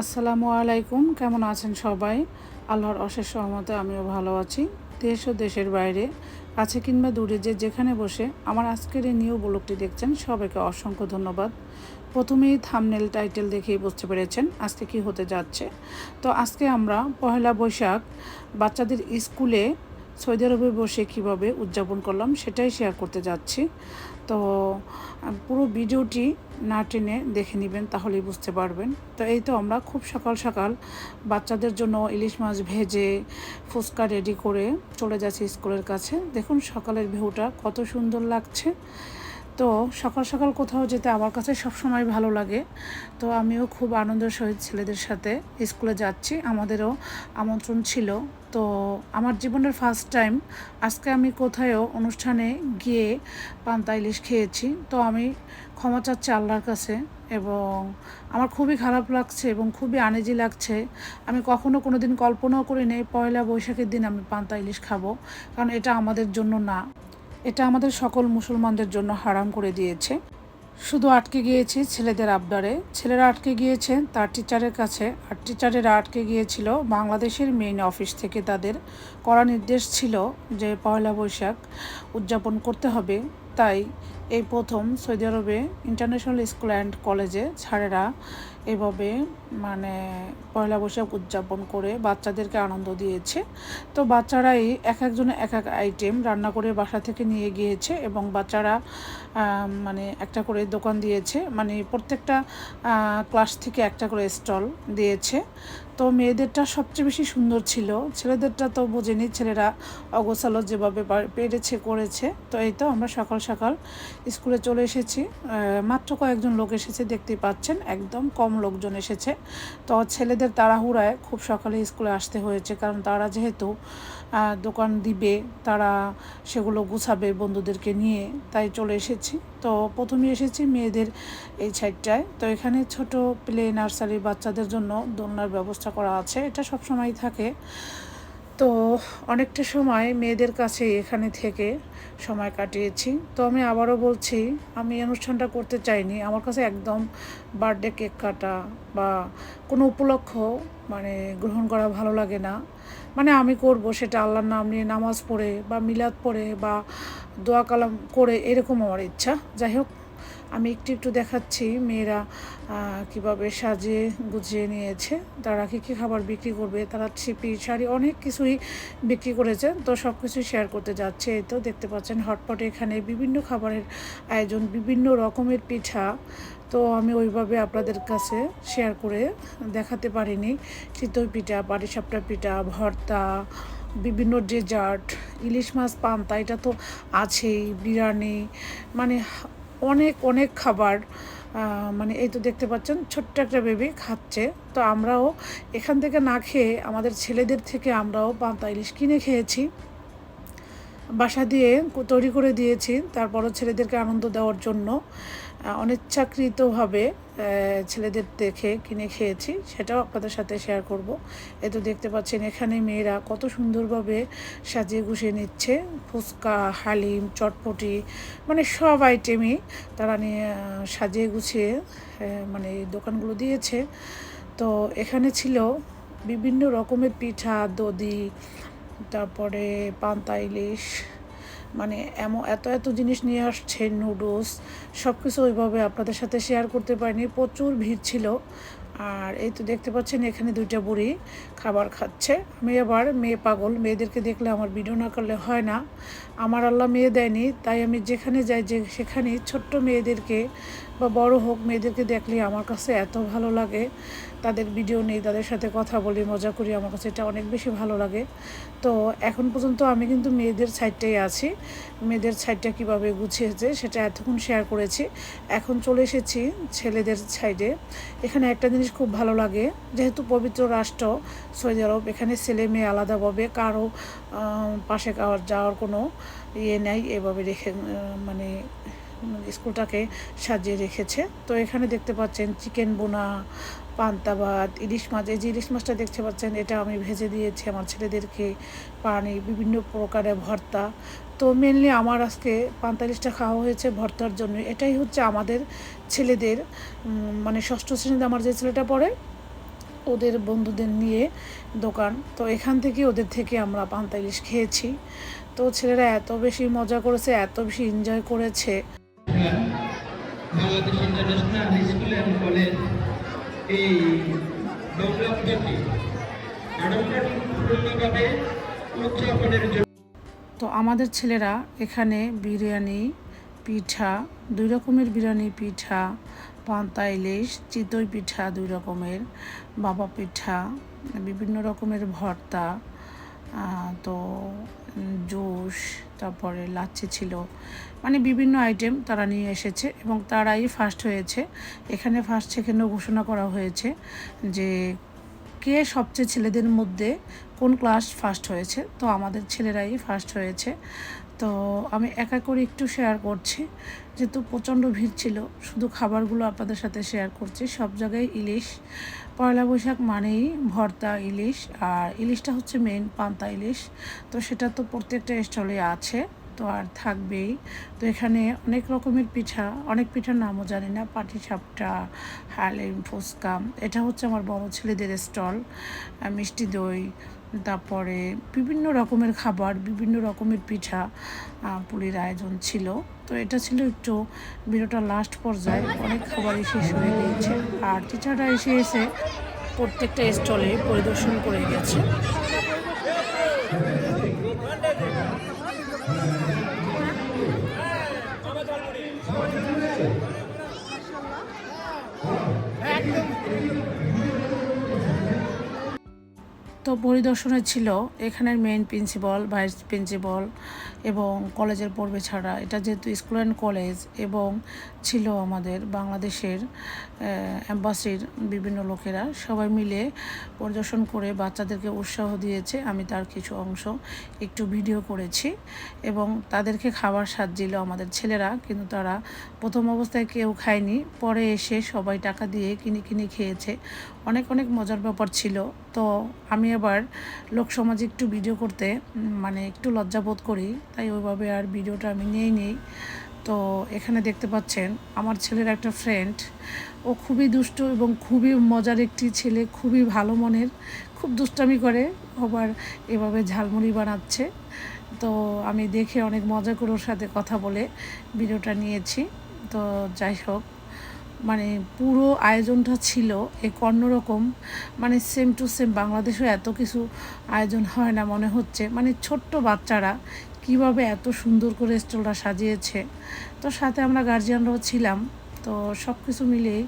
আসসালামু আলাইকুম, কেমন আছেন সবাই? আল্লাহর অশেষ সহমতে আমিও ভালো আছি। দেশ ও দেশের বাইরে কাছে কিংবা দূরে যে যেখানে বসে আমার আজকের এই নিউ ব্লগটি দেখছেন, সবাইকে অসংখ্য ধন্যবাদ। প্রথমেই থামনেল টাইটেল দেখেই বুঝতে পেরেছেন আজকে কি হতে যাচ্ছে। তো আজকে আমরা পহেলা বৈশাখ বাচ্চাদের স্কুলে সৌদি আরবে বসে কীভাবে উদযাপন করলাম সেটাই শেয়ার করতে যাচ্ছি। তো পুরো ভিডিওটি না টেনে দেখে নেবেন তাহলেই বুঝতে পারবেন। তো এই তো আমরা খুব সকাল সকাল বাচ্চাদের জন্য ইলিশ মাছ ভেজে ফুচকা রেডি করে চলে যাচ্ছি স্কুলের কাছে। দেখুন সকালের ভিউটা কত সুন্দর লাগছে। তো সকাল সকাল কোথাও যেতে আমার কাছে সবসময় ভালো লাগে। তো আমিও খুব আনন্দের সহিত ছেলেদের সাথে স্কুলে যাচ্ছি। আমাদেরও আমন্ত্রণ ছিল। তো আমার জীবনের ফার্স্ট টাইম আজকে আমি কোথায়ও অনুষ্ঠানে গিয়ে পান্তা ইলিশ খেয়েছি। তো আমি ক্ষমা চাচ্ছি আল্লাহর কাছে এবং আমার খুবই খারাপ লাগছে এবং খুবই আনেজি লাগছে। আমি কখনো কোনো দিন কল্পনাও করিনি, পয়লা বৈশাখের দিন আমি পান্তা ইলিশ খাব। কারণ এটা আমাদের জন্য না। এটা আমাদের সকল মুসলমানদের জন্য হারাম করে দিয়েছে। শুধু আটকে গিয়েছি ছেলেদের আবদারে। ছেলেরা আটকে গিয়েছে, তার টিচারের কাছে। আর টিচারেরা আটকে গিয়েছিল বাংলাদেশের মেইন অফিস থেকে তাদের করা নির্দেশ ছিল যে পয়লা বৈশাখ উদযাপন করতে হবে। তাই এই প্রথম সৌদি আরবে ইন্টারন্যাশনাল স্কুল অ্যান্ড কলেজে ছাড়েরা এভাবে মানে পয়লা বৈশাখ উদযাপন করে বাচ্চাদেরকে আনন্দ দিয়েছে। তো বাচ্চারাই এক একজন এক এক আইটেম রান্না করে বাসা থেকে নিয়ে গিয়েছে এবং বাচ্চারা মানে একটা করে দোকান দিয়েছে। মানে প্রত্যেকটা ক্লাস থেকে একটা করে স্টল দিয়েছে। তো মেয়েদেরটা সবচেয়ে বেশি সুন্দর ছিল। ছেলেদেরটা তো বোঝেনি, ছেলেরা অগোছালো যেভাবে পেরেছে, করেছে। তো এই তো আমরা সকাল সকাল স্কুলে চলে এসেছি। মাত্র কয়েকজন লোক এসেছে, দেখতেই পাচ্ছেন। একদম কম লোকজন এসেছে। তো ছেলেদের তাড়াহুড়ায় খুব সকালে স্কুলে আসতে হয়েছে। কারণ তারা যেহেতু দোকান দিবে, তারা সেগুলো গুছাবে বন্ধুদেরকে নিয়ে, তাই চলে এসেছি। তো প্রথমে এসেছি মেয়েদের এই সাইডটায়। তো এখানে ছোট প্লে নার্সারি বাচ্চাদের জন্য দোলনার ব্যবস্থা করা আছে। এটা সব সময় থাকে। তো অনেকটা সময় মেয়েদের কাছে এখানে থেকে সময় কাটিয়েছি। তো আমি আবারও বলছি, আমি অনুষ্ঠানটা করতে চাইনি। আমার কাছে একদম বার্থডে কেক কাটা বা কোনো উপলক্ষ মানে গ্রহণ করা ভালো লাগে না। মানে আমি করব, সেটা আল্লাহর নাম নিয়ে নামাজ পড়ে বা মিলাদ পড়ে বা দোয়া কালাম করে এরকম আমার ইচ্ছা। যাই হোক আমি একটু একটু দেখাচ্ছি। মেয়েরা কীভাবে সাজিয়ে গুছিয়ে নিয়েছে, তারা কী কী খাবার বিক্রি করবে, তারা ছিপি, শাড়ি অনেক কিছুই বিক্রি করেছে। তো সব কিছু শেয়ার করতে যাচ্ছে। এই তো দেখতে পাচ্ছেন, হটপটে এখানে বিভিন্ন খাবারের আয়োজন, বিভিন্ন রকমের পিঠা। তো আমি ওইভাবে আপনাদের কাছে শেয়ার করে দেখাতে পারিনি। চিতই পিঠা, পাটিসাপটা পিঠা, ভর্তা বিভিন্ন ডেজার্ট ইলিশ মাছ, পান্তা, এটা তো আছেই, বিরিয়ানি মানে অনেক অনেক খাবার মানে এই তো দেখতে পাচ্ছেন, ছোট্ট একটা বেবি খাচ্ছে। তো আমরাও এখান থেকে না খেয়ে আমাদের ছেলেদের থেকে আমরাও পান্তা, ইলিশ কিনে খেয়েছি। বাসা দিয়ে তৈরি করে দিয়েছি, তারপরও ছেলেদেরকে আনন্দ দেওয়ার জন্য। অনিচ্ছাকৃতভাবে ছেলেদের দেখে কিনে খেয়েছি, সেটাও আপনাদের সাথে শেয়ার করব। এ তো দেখতে পাচ্ছেন, এখানে মেয়েরা কত সুন্দরভাবে সাজিয়ে গুছিয়ে নিচ্ছে। ফুচকা, হালিম, চটপটি মানে সব আইটেমই তারা নিয়ে সাজিয়ে গুছিয়ে মানে দোকানগুলো দিয়েছে। তো এখানে ছিল বিভিন্ন রকমের পিঠা দদি তারপরে পান্তা ইলিশ মানে এমন এত এত জিনিস নিয়ে আসছে নুডলস সব কিছু ওইভাবে আপনাদের সাথে শেয়ার করতে পারিনি, প্রচুর ভিড় ছিল। আর এই তো দেখতে পাচ্ছেন, এখানে দুইটা বুড়ি খাবার খাচ্ছে। আমি আবার মেয়ে পাগল, মেয়েদেরকে দেখলে আমার ভিডিও না করলে হয় না। আমার আল্লাহ মেয়ে দেয়নি, তাই আমি যেখানে যাই যে সেখানেই ছোট্ট মেয়েদেরকে বা বড় হোক, মেয়েদেরকে দেখলে আমার কাছে এত ভালো লাগে। তাদের ভিডিও নেই, তাদের সাথে কথা বলি, মজা করি, আমার কাছে এটা অনেক বেশি ভালো লাগে। তো এখন পর্যন্ত আমি কিন্তু মেয়েদের সাইডটাই আছি। মেয়েদের সাইডটা কীভাবে গুছিয়েছে সেটা এতক্ষণ শেয়ার করেছি। এখন চলে এসেছি ছেলেদের সাইডে এখানে একটা জিনিস খুব ভালো লাগে, যেহেতু পবিত্র রাষ্ট্র, সৌদি আরব, এখানে ছেলে মেয়ে আলাদাভাবে কারও পাশে যাওয়ার কোনো ইয়ে নেই, এভাবে রেখে মানে স্কুলটাকে সাজিয়ে রেখেছে। তো এখানে দেখতে পাচ্ছেন চিকেন বোনা, পান্তা ভাত, ইলিশ মাছ। এই যে ইলিশ মাছটা দেখতে পাচ্ছেন, এটা আমি ভেজে দিয়েছি আমার ছেলেদেরকে, পানি, বিভিন্ন প্রকারের ভর্তা। তো মেনলি আমার আজকে পান্তা ইলিশটা খাওয়া হয়েছে ভর্তার জন্য। এটাই হচ্ছে আমাদের ছেলেদের মানে ষষ্ঠ শ্রেণীতে আমার যে ছেলেটা পড়ে, ওদের বন্ধুদের নিয়ে দোকান। তো এখান থেকে ওদের থেকে আমরা পান্তা ইলিশ খেয়েছি। তো ছেলেরা এত বেশি মজা করেছে, এত বেশি এনজয় করেছে। Bangladesh international school and college এই তো আমাদের ছেলেরা এখানে বিরিয়ানি, পিঠা, দুই রকমের বিরিয়ানি, পিঠা, পান্তা, ইলিশ, চিতই পিঠা দুই রকমের, বাবা পিঠা, বিভিন্ন রকমের ভর্তা তো জুস, তারপরে লাচ্ছি ছিল। মানে বিভিন্ন আইটেম তারা নিয়ে এসেছে এবং তারাই ফার্স্ট হয়েছে। এখানে ফার্স্ট সেকেন্ডও ঘোষণা করা হয়েছে যে কে সবচেয়ে ছেলেদের মধ্যে কোন ক্লাস ফার্স্ট হয়েছে। তো আমাদের ছেলেরাই ফার্স্ট হয়েছে। তো আমি একা করে একটু শেয়ার করছি। যেহেতু প্রচণ্ড ভিড় ছিল, শুধু খাবারগুলো আপনাদের সাথে শেয়ার করছি। সব জায়গায় ইলিশ, পয়লা বৈশাখ মানেই ভর্তা ইলিশ, আর ইলিশটা হচ্ছে মেন পান্তা ইলিশ। তো সেটা তো প্রত্যেকটা স্টলে আছে, তো আর থাকবেই। তো এখানে অনেক রকমের পিঠা, অনেক পিঠার নামও জানি না, পাটি সাপটা, হালিম, ফুচকা, এটা হচ্ছে আমার বড় ছেলেদের স্টল মিষ্টি দই তারপরে বিভিন্ন রকমের খাবার, বিভিন্ন রকমের পিঠা পুরীর আয়োজন ছিল। তো এটা ছিল একটু ভিডিওটা লাস্ট পর্যায়ে। অনেক খাবারই শেষ হয়ে গিয়েছে। আর টিচাররা এসে এসে প্রত্যেকটা স্টলে পরিদর্শন করে গেছে। তো পরিদর্শনে ছিল এখানের মেইন প্রিন্সিপাল ভাইস প্রিন্সিপাল এবং কলেজের পড়বে ছাড়া। এটা যেহেতু স্কুল অ্যান্ড কলেজ এবং ছিল আমাদের বাংলাদেশের অ্যাম্বাসির বিভিন্ন লোকেরা। সবাই মিলে পরিদর্শন করে বাচ্চাদেরকে উৎসাহ দিয়েছে। আমি তার কিছু অংশ একটু ভিডিও করেছি এবং তাদেরকে খাবার সাজিল আমাদের ছেলেরা। কিন্তু তারা প্রথম অবস্থায় কেউ খায়নি। পরে এসে সবাই টাকা দিয়ে কিনে কিনে খেয়েছে। অনেক অনেক মজার ব্যাপার ছিল। তো আমি আবার লোক সমাজে একটু ভিডিও করতে মানে একটু লজ্জাবোধ করি, তাই ওইভাবে আর ভিডিওটা আমি নিয়েই নেই। তো এখানে দেখতে পাচ্ছেন, আমার ছেলের একটা ফ্রেন্ড ও খুবই দুষ্ট এবং খুবই মজার একটি ছেলে, খুবই ভালো মনের, খুব দুষ্টামি করে, আবার এভাবে ঝালমুড়ি বানাচ্ছে। তো আমি দেখে অনেক মজা করে ওর সাথে কথা বলে ভিডিওটা নিয়েছি। তো যাই হোক মানে পুরো আয়োজনটা ছিল এক অন্যরকম মানে সেম টু সেম বাংলাদেশেও এত কিছু আয়োজন হয় না মনে হচ্ছে। মানে ছোট্ট বাচ্চারা কীভাবে এত সুন্দর করে স্টলটা সাজিয়েছে। তো সাথে আমরা গার্জিয়ানরাও ছিলাম, তো সব কিছু মিলিয়েই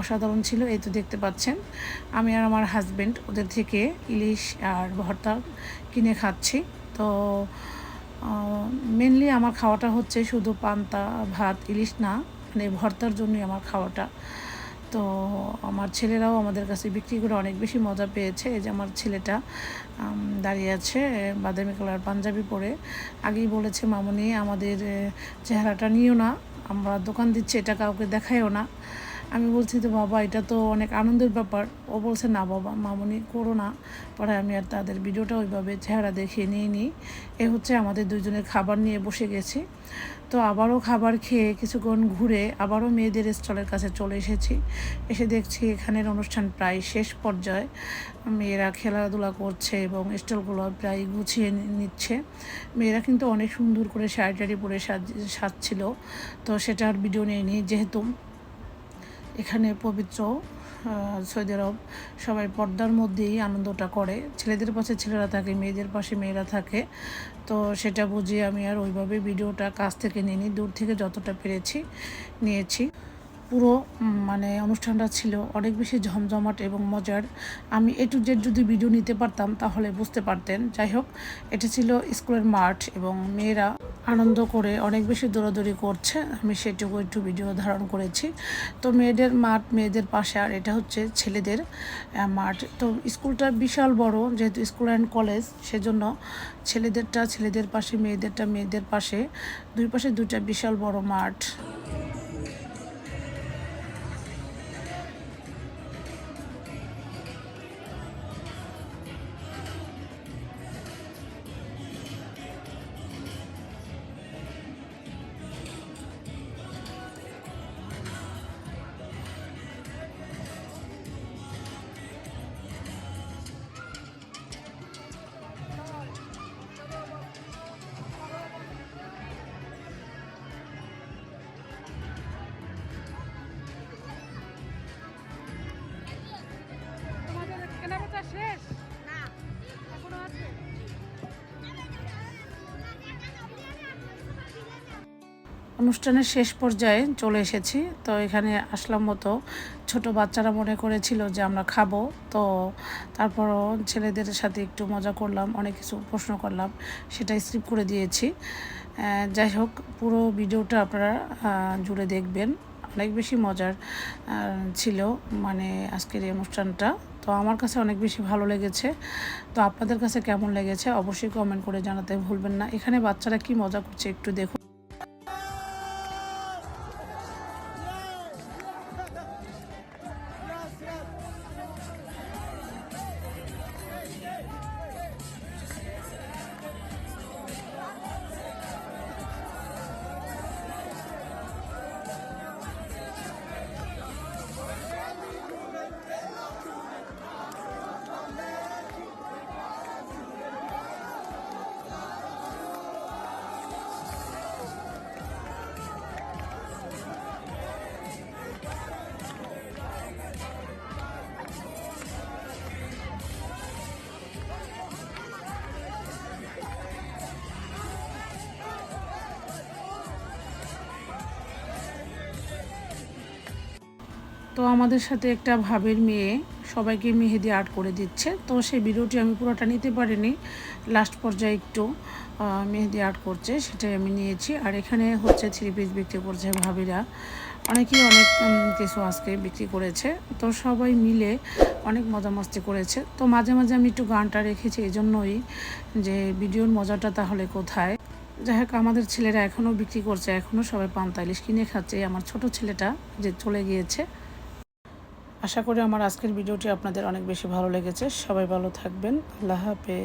অসাধারণ ছিল, এই তো দেখতে পাচ্ছেন। আমি আর আমার হাজব্যান্ড ওদের থেকে ইলিশ আর ভর্তা কিনে খাচ্ছি। তো মেনলি আমার খাওয়াটা হচ্ছে শুধু পান্তা, ভাত, ইলিশ না মানে ভর্তার জন্যই আমার খাওয়াটা। তো আমার ছেলেরাও আমাদের কাছে বিক্রি করে অনেক বেশি মজা পেয়েছে। এই যে আমার ছেলেটা দাঁড়িয়ে আছে বাদামি কালার পাঞ্জাবি পরে। আগেই বলেছে, মামনি, আমাদের চেহারাটা নিও না। আমরা দোকান দিচ্ছি, এটা কাউকে দেখাইও না। আমি বলছি যে, বাবা, এটা তো অনেক আনন্দের ব্যাপার। ও বলছে, না বাবা, মামনি করো না। পরে আমি আর তাদের ভিডিওটা ওইভাবে চেহারা দেখিয়ে নিয়ে নিই। এ হচ্ছে আমাদের দুজনের খাবার নিয়ে বসে গেছি। তো আবারও খাবার খেয়ে কিছুক্ষণ ঘুরে আবারও মেয়েদের স্টলের কাছে চলে এসেছি। এসে দেখছি এখানের অনুষ্ঠান প্রায় শেষ পর্যায়ে। মেয়েরা খেলাধুলা করছে এবং স্টলগুলো প্রায় গুছিয়ে নিচ্ছে। মেয়েরা কিন্তু অনেক সুন্দর করে শাড়ি টাড়ি পরে সাজ, সাজছিল। তো সেটার ভিডিও নিয়ে নিই, যেহেতু এখানে পবিত্র সৌদি আরব। সবাই পর্দার মধ্যেই আনন্দটা করে। ছেলেদের পাশে ছেলেরা থাকে, মেয়েদের পাশে মেয়েরা থাকে। তো সেটা বুঝিয়ে আমি আর ওইভাবে ভিডিওটা কাছ থেকে নিয়ে দূর থেকে যতটা পেরেছি, নিয়েছি। পুরো মানে অনুষ্ঠানটা ছিল অনেক বেশি ঝমঝমাট এবং মজার। আমি এ টু জেড যদি ভিডিও নিতে পারতাম, তাহলে বুঝতে পারতেন। যাই হোক, এটা ছিল স্কুলের মাঠ এবং মেয়েরা আনন্দ করে অনেক বেশি দৌড়াদৌড়ি করছে। আমি সেটুকু একটু ভিডিও ধারণ করেছি। তো মেয়েদের মাঠ, মেয়েদের পাশে, আর এটা হচ্ছে ছেলেদের মাঠ। তো স্কুলটা বিশাল বড়, যেহেতু স্কুল অ্যান্ড কলেজ সেজন্য ছেলেদেরটা ছেলেদের পাশে, মেয়েদেরটা মেয়েদের পাশে, দুই পাশে দুইটা বিশাল বড় মাঠ। অনুষ্ঠানের শেষ পর্যায়ে চলে এসেছি। তো এখানে আসলাম মতো ছোট বাচ্চারা মনে করেছিল যে আমরা খাব। তো তারপরও ছেলেদের সাথে একটু মজা করলাম, অনেক কিছু প্রশ্ন করলাম সেটা স্কিপ করে দিয়েছি। যাই হোক, পুরো ভিডিওটা আপনারা জুড়ে দেখবেন। অনেক বেশি মজার ছিল মানে আজকের এই অনুষ্ঠানটা। তো আমার কাছে অনেক বেশি ভালো লেগেছে। তো আপনাদের কাছে কেমন লেগেছে অবশ্যই কমেন্ট করে জানাতে ভুলবেন না। এখানে বাচ্চারা কি মজা করছে একটু দেখুন। আমাদের সাথে একটা ভাবের মেয়ে সবাইকে মেহেদি আর্ট করে দিচ্ছে। তো সেই ভিডিওটি আমি পুরোটা নিতে পারিনি। লাস্ট পর্যায়ে একটু মেহেদি আর্ট করছে, সেটাই আমি নিয়েছি। আর এখানে হচ্ছে থ্রি পিস বিক্রি করছে ভাবিরা। অনেকেই অনেক কিছু আজকে বিক্রি করেছে। তো সবাই মিলে অনেক মজা মস্তি করেছে। তো মাঝে মাঝে আমি একটু গানটা রেখেছি এই জন্যই যে ভিডিওর মজাটা তাহলে কোথায়? যাই হোক, আমাদের ছেলেরা এখনও বিক্রি করছে। এখনও সবাই পান্তা কিনে খাচ্ছে। আমার ছোট ছেলেটা যে চলে গিয়েছে। আশা করি আমার আজকের ভিডিওটি আপনাদের অনেক বেশি ভালো লেগেছে। সবাই ভালো থাকবেন। আল্লাহ হাফেজ।